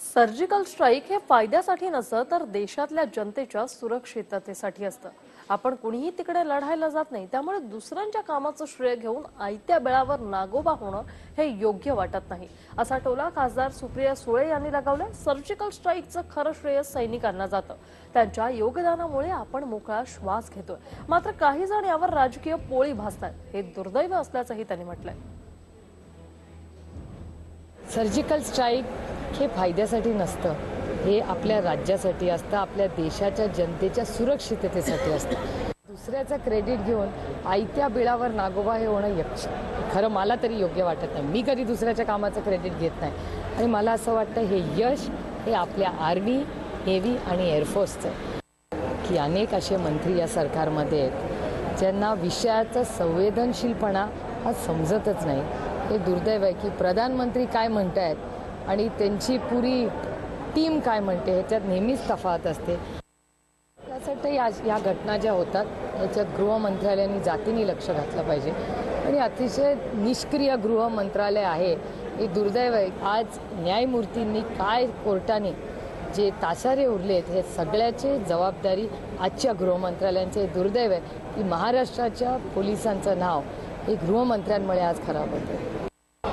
Surgical strike हे फायद्यासाठी नसतं तर देशातल्या जनतेच्या सुरक्षिततेसाठी असतं. आपण कुणीही तिकडे लढायला जात नाही त्यामुळे दुसऱ्यांच्या कामाचं श्रेय घेऊन आयत्या बेळावर नागोबा होणं हे योग्य वाटत नाही. असा टोला खासदार सुप्रिया सुळे यांनी लगावला. सर्जिकल स्ट्राईकचं खरं श्रेय सैनिकांना जातं. त्यांच्या योगदानामुळे आपण मोकळा श्वास घेतोय. मात्र काही जण यावर राजकीय पोळी भासतात. हे दुर्दैव असल्याचंही त्यांनी म्हटलंय. सर्जिकल स्ट्राईक हे फायद्यासाठी नसतं. हे आपल्या राज्यासाठी असतं आपल्या देशाच्या जनतेच्या सुरक्षिततेसाठी असतं. दुसऱ्याचं क्रेडिट घेऊन आयत्या बिळावर नागोबा हे होणं यक्ष. खरं मला तरी योग्य वाटत नाही. मी कधी दुसऱ्याच्या कामाचं क्रेडिट घेत नाही. आणि मला असं वाटतं हे यश हे आपल्या आर्मी नेव्ही आणि एअरफोर्सचं आहे. की अनेक असे मंत्री या सरकारमध्ये आहेत ज्यांना विषयाचा संवेदनशीलपणा हा समजतच नाही. हे दुर्दैव आहे की प्रधानमंत्री काय म्हणत आहेत आणि त्यांची पुरी टीम काय म्हणते ह्याच्यात नेहमीच तफावत असते. त्यासाठी या या घटना ज्या होतात याच्यात गृह मंत्रालयाने जातीने लक्ष घातलं पाहिजे. आणि अतिशय निष्क्रिय गृह मंत्रालय आहे. हे दुर्दैव आहे. आज न्यायमूर्तींनी काय कोर्टाने जे तासारे उरलेत हे सगळ्याचे जबाबदारी आजच्या गृहमंत्रालयांचे दुर्दैव आहे. की महाराष्ट्राच्या पोलिसांचं नाव हे गृहमंत्र्यांमुळे आज खराब होतं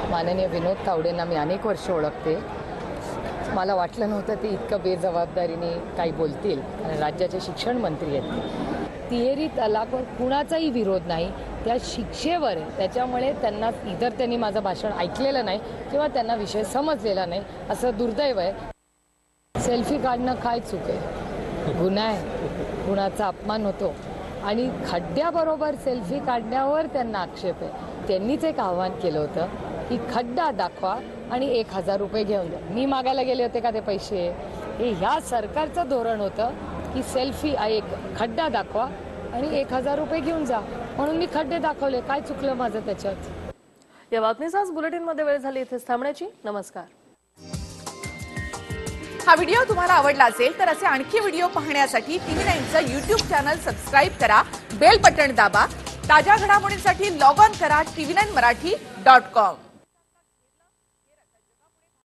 माननीय विनोद तावडेंना मी अनेक वर्ष ओळखते. मला वाटलं नव्हतं ते इतकं बेजबाबदारीने काही बोलतील. कारण राज्याचे शिक्षण मंत्री आहेत तिहेरी तलाकवर कुणाचाही विरोध नाही. त्या शिक्षेवर आहे. त्याच्यामुळे त्यांना इतर त्यांनी माझं भाषण ऐकलेलं नाही किंवा त्यांना विषय समजलेला नाही. असं दुर्दैव आहे. सेल्फी काढणं काय चूक आहे? गुन्हा आहे. गुणाचा अपमान होतो? आणि खड्ड्याबरोबर सेल्फी काढण्यावर त्यांना आक्षेप आहे. त्यांनीच एक आव्हान केलं होतं. की खड्डा दाखवा आणि एक हजार रुपये घेऊन द्या. मी मागायला गेले होते का ते पैसे? हे ह्या सरकारचं धोरण होतं की सेल्फी एक खड्डा दाखवा आणि एक हजार रुपये घेऊन जा. म्हणून मी खड्डे दाखवले. काय चुकलं माझं त्याच्यात? या बातमीचा आज बुलेटिनमध्ये वेळ झाली इथेच थांबण्याची. नमस्कार. हा व्हिडिओ तुम्हाला आवडला असेल तर असे आणखी व्हिडिओ पाहण्यासाठी टीव्ही नाईनचं युट्यूब चॅनल सबस्क्राईब करा बेल बटण दाबा ताज्या घडामोडींसाठी लॉग ऑन करा TV nine Marathi dot com.